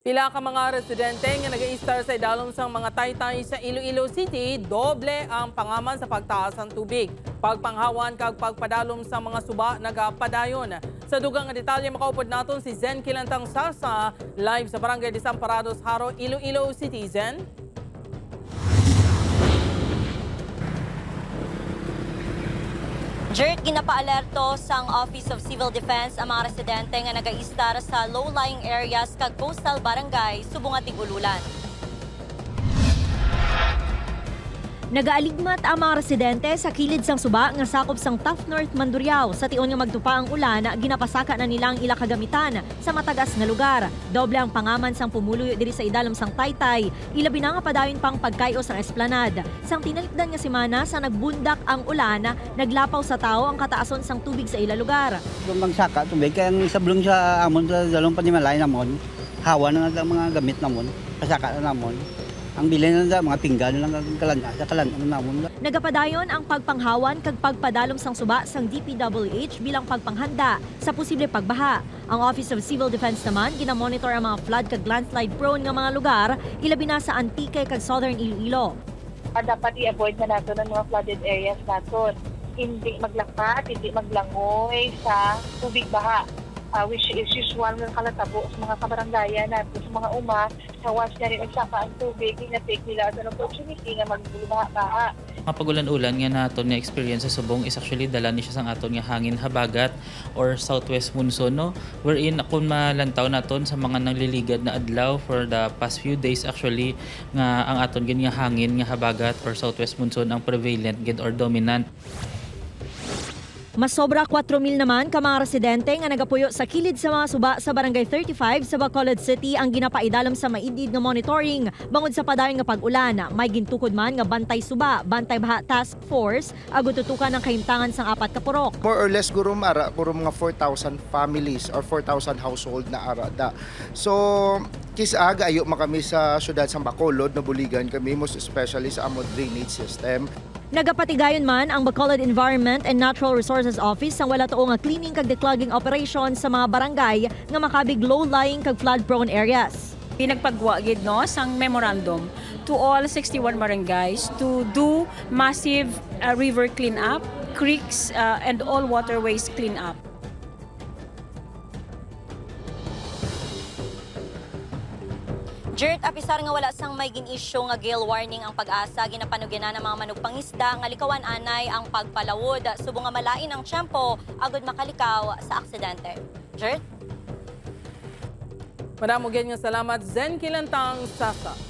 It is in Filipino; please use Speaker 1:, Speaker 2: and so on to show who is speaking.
Speaker 1: Pila ka mga residente nga nag-i-star sa idalom sang mga taytay sa Iloilo City, doble ang pangaman sa pagtaas ng tubig. Pagpanghawan kag pagpadalom sa mga suba nagapadayon. Sa dugang nga detalye makaupod naton si Zen Kilantang Sasa live sa Barangay Desamparados Haro, Iloilo City. Zen?
Speaker 2: Jert, ginapaalerto sang Office of Civil Defense ang mga residente nga nag-aistar sa low-lying areas kag coastal barangay subong at tigululan.
Speaker 3: Nagaaligmat ang mga residente sa kilid sang suba nga sakop sang Tough North Mandurriao sa tion nga magtupa ang ulan ginapasaka na nilang ila kagamitan sa matagas nga lugar. Doble ang pangaman sang pumuluyo diri sa idalom sang Taytay, ilabi na nga padayon pang pagkayo sang esplanad. Sang tinalikdan nga semana sa nagbundak ang ulan, naglapaw sa tao ang kataason sang tubig sa ila lugar.
Speaker 4: Kung magsaka tubig, kaya ang isablong sa amon sa dalong panimalay namon, hawa na nga mga gamit namon, pasaka na namon. Ang bilhin na mga pinggan na lang ang kalan, sa kalan ano namon.
Speaker 3: Nagapadayon ang pagpanghawan kag pagpadalom sang suba sang DPWH bilang pagpanghanda sa posible pagbaha. Ang Office of Civil Defense naman ginamonitor ang mga flood kag landslide prone nga mga lugar ilabi na sa Antique kag Southern Iloilo.
Speaker 5: Ah, dapat i-avoid na nato ng mga flooded areas naton. Hindi maglakat, hindi maglangoy sa tubig baha. Ah, which is usual ng kalatabo sa mga kabarangayan nato sa mga uma. Sa once na rin nagsaka ang tubig, na-take nila as an opportunity na magbaha-baha.
Speaker 6: Mga pagulan-ulan nga naton nga experience sa subong is actually dala ni siya sang aton nga hangin habagat or southwest monsoon no wherein kung malantaw naton sa mga nangliligad na adlaw for the past few days actually nga ang aton gin nga hangin nga habagat or southwest monsoon ang prevalent gid or dominant
Speaker 3: Mas sobra 4,000 naman ka mga residente nga nagapuyo sa kilid sa mga suba sa Barangay 35 sa Bacolod City ang ginapaidalam sa maidid nga monitoring bangod sa padayon nga pag-ulan. May gintukod man nga bantay suba, bantay baha task force ago tutukan ng kahimtangan sang apat ka purok.
Speaker 7: more or less guro mara puro mga 4,000 families or 4,000 household na arada. So kisaga ayo makami sa syudad sa Bacolod na buligan kami most especially sa among drainage system.
Speaker 3: Nagapatigayon man ang Bacolod Environment and Natural Resources Office ang wala tuong nga cleaning kag declogging operation sa mga barangay nga makabig low-lying kag flood-prone areas.
Speaker 8: pinagpagwa gid no sang memorandum to all 61 barangays to do massive uh, river cleanup, creeks uh, and all waterways cleanup.
Speaker 2: Jert, apisar nga wala sang may gin-issue nga gale warning ang pag-asa ginapanugyanan ng mga manugpangisda nga likawan anay ang pagpalawod subong nga malain ang tiyempo agud makalikaw sa aksidente. Jert?
Speaker 1: Madamo nga salamat Zen Kilantang Sasa.